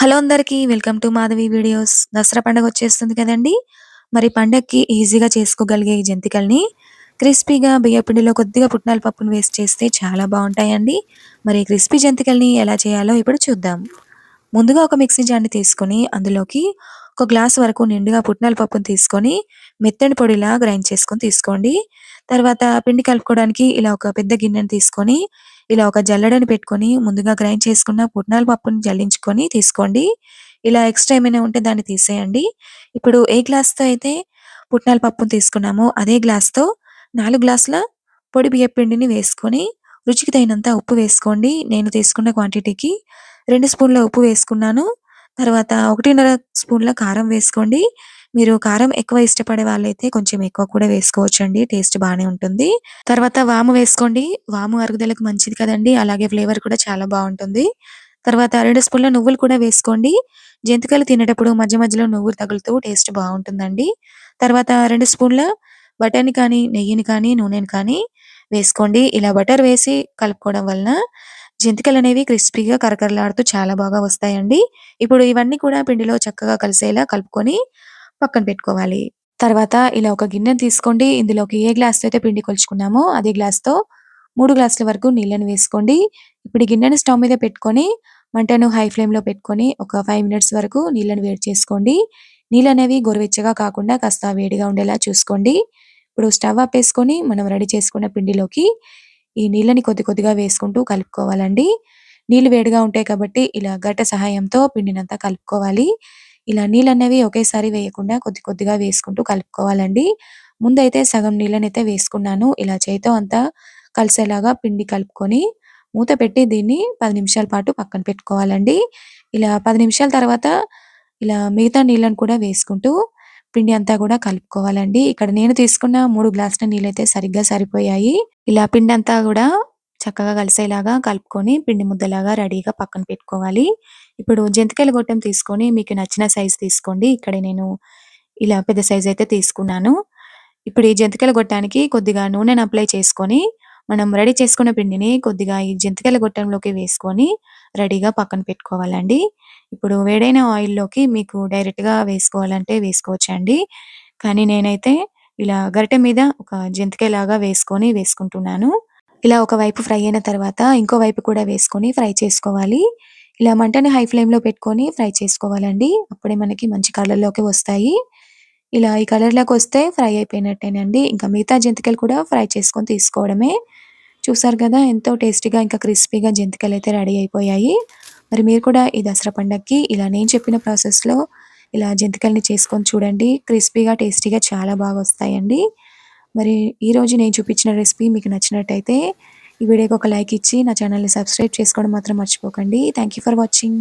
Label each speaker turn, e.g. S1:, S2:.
S1: Hello అందరికీ welcome to Madhavi videos. Dasara పండుగ వచ్చేస్తుంది కదండి? మరి పండగకి ఈజీగా చేసుకోగలిగే ఈ జంతికల్ని క్రిస్పీగా బియ్యపిండిలో కొద్దిగా పుట్నాల పప్పును వేస్ట్ చేస్తే చాలా బాగుంటాయండి. మరి క్రిస్పీ జంతికల్ని ఎలా చేయాలో ఇప్పుడు చూద్దాం. ముందుగా ఒక మిక్సీ జార్ని తీసుకొని అందులోకి ఒక గ్లాస్ వరకు నిండుగా పుట్నాల పప్పును తీసుకొని మెత్తని పొడిలా గ్రైండ్ చేసుకొని తీసుకోండి. తర్వాత పిండి కలుపుకోవడానికి ఇలా ఒక పెద్ద గిన్నెను తీసుకొని ఇలా ఒక జల్లడని పెట్టుకొని ముందుగా గ్రైండ్ చేసుకున్న పుట్నాల పప్పుని జల్లించుకొని తీసుకోండి. ఇలా ఎక్స్ట్రా ఏమైనా ఉంటే దాన్ని తీసేయండి. ఇప్పుడు ఏ గ్లాస్తో అయితే పుట్నాల పప్పును తీసుకున్నామో అదే గ్లాస్తో నాలుగు గ్లాసుల పొడి బియ్య పిండిని వేసుకొని రుచికి తగినంత ఉప్పు వేసుకోండి. నేను తీసుకున్న క్వాంటిటీకి రెండు స్పూన్ల ఉప్పు వేసుకున్నాను. తర్వాత ఒకటిన్నర స్పూన్ల కారం వేసుకోండి. మీరు కారం ఎక్కువ ఇష్టపడే వాళ్ళైతే కొంచెం ఎక్కువ కూడా వేసుకోవచ్చండి. టేస్ట్ బాగానే ఉంటుంది. తర్వాత వాము వేసుకోండి. వాము అరుగుదలకు మంచిది కదండి. అలాగే ఫ్లేవర్ కూడా చాలా బాగుంటుంది. తర్వాత రెండు స్పూన్ల నువ్వులు కూడా వేసుకోండి. జంతికలు తినేటప్పుడు మధ్య మధ్యలో నువ్వులు తగులుతూ టేస్ట్ బాగుంటుందండి. తర్వాత రెండు స్పూన్ల బటర్ని కానీ నెయ్యిని కానీ నూనెని కానీ వేసుకోండి. ఇలా బటర్ వేసి కలుపుకోవడం వలన జంతికలు అనేవి క్రిస్పీగా కరకరలాడుతూ చాలా బాగా వస్తాయండి. ఇప్పుడు ఇవన్నీ కూడా పిండిలో చక్కగా కలిసేలా కలుపుకొని పక్కన పెట్టుకోవాలి. తర్వాత ఇలా ఒక గిన్నె తీసుకోండి. ఇందులోకి ఏ గ్లాస్ అయితే పిండి కొలుచుకున్నామో అదే గ్లాస్తో మూడు గ్లాసుల వరకు నీళ్ళని వేసుకోండి. ఇప్పుడు గిన్నెని స్టవ్ మీద పెట్టుకొని మంటను హై ఫ్లేమ్లో పెట్టుకొని ఒక ఫైవ్ మినిట్స్ వరకు నీళ్ళని వేడి చేసుకోండి. నీళ్ళు అనేవి గోరువెచ్చగా కాకుండా కాస్త వేడిగా ఉండేలా చూసుకోండి. ఇప్పుడు స్టవ్ ఆపేసుకొని మనం రెడీ చేసుకున్న పిండిలోకి ఈ నీళ్ళని కొద్ది కొద్దిగా వేసుకుంటూ కలుపుకోవాలండి. నీళ్ళు వేడిగా ఉంటాయి కాబట్టి ఇలా గట్ట సహాయంతో పిండినంతా కలుపుకోవాలి. ఇలా నీళ్ళు అనేవి ఒకేసారి వేయకుండా కొద్ది కొద్దిగా వేసుకుంటూ కలుపుకోవాలండి. ముందైతే సగం నీళ్ళనైతే వేసుకున్నాను. ఇలా చేతితో అంతా కలిసేలాగా పిండి కలుపుకొని మూత పెట్టి దీన్ని పది నిమిషాల పాటు పక్కన పెట్టుకోవాలండి. ఇలా పది నిమిషాల తర్వాత ఇలా మిగతా నీళ్ళను కూడా వేసుకుంటూ పిండి అంతా కూడా కలుపుకోవాలండి. ఇక్కడ నేను తీసుకున్న మూడు గ్లాసుల నీళ్ళైతే సరిగ్గా సరిపోయాయి. ఇలా పిండి అంతా కూడా చక్కగా కలిసేలాగా కలుపుకొని పిండి ముద్దలాగా రెడీగా పక్కన పెట్టుకోవాలి. ఇప్పుడు జంతికాయల గొట్టం తీసుకొని మీకు నచ్చిన సైజ్ తీసుకోండి. ఇక్కడ నేను ఇలా పెద్ద సైజు అయితే తీసుకున్నాను. ఇప్పుడు ఈ జంతికల గొట్టానికి కొద్దిగా నూనెను అప్లై చేసుకొని మనం రెడీ చేసుకున్న పిండిని కొద్దిగా ఈ జంతికల గొట్టంలోకి వేసుకొని రెడీగా పక్కన పెట్టుకోవాలండి. ఇప్పుడు వేడైన ఆయిల్లోకి మీకు డైరెక్ట్గా వేసుకోవాలంటే వేసుకోవచ్చండి. కానీ నేనైతే ఇలా గరిటె మీద ఒక జంతికలాగా వేసుకొని వేసుకుంటున్నాను. ఇలా ఒక వైపు ఫ్రై అయిన తర్వాత ఇంకో వైపు కూడా వేసుకొని ఫ్రై చేసుకోవాలి. ఇలా మంటని హై ఫ్లేమ్లో పెట్టుకొని ఫ్రై చేసుకోవాలండి. అప్పుడే మనకి మంచి కలర్లోకి వస్తాయి. ఇలా ఈ కలర్లోకి వస్తే ఫ్రై అయిపోయినట్టేనండి. ఇంకా మిగతా జంతికలు కూడా ఫ్రై చేసుకొని తీసుకోవడమే చూసారు కదా ఎంతో టేస్టీగా ఇంకా క్రిస్పీగా జంతికలు అయితే రెడీ అయిపోయాయి. మరి మీరు కూడా ఈ దసరా పండగకి ఇలా నేను చెప్పిన ప్రాసెస్లో ఇలా జంతికల్ని చేసుకొని చూడండి. క్రిస్పీగా టేస్టీగా చాలా బాగా వస్తాయండి. మరి ఈరోజు నేను చూపించిన రెసిపీ మీకు నచ్చినట్టయితే ఈ వీడియోకి ఒక లైక్ ఇచ్చి నా ఛానల్ని సబ్స్క్రైబ్ చేసుకోవడం మాత్రం మర్చిపోకండి. Thank for watching.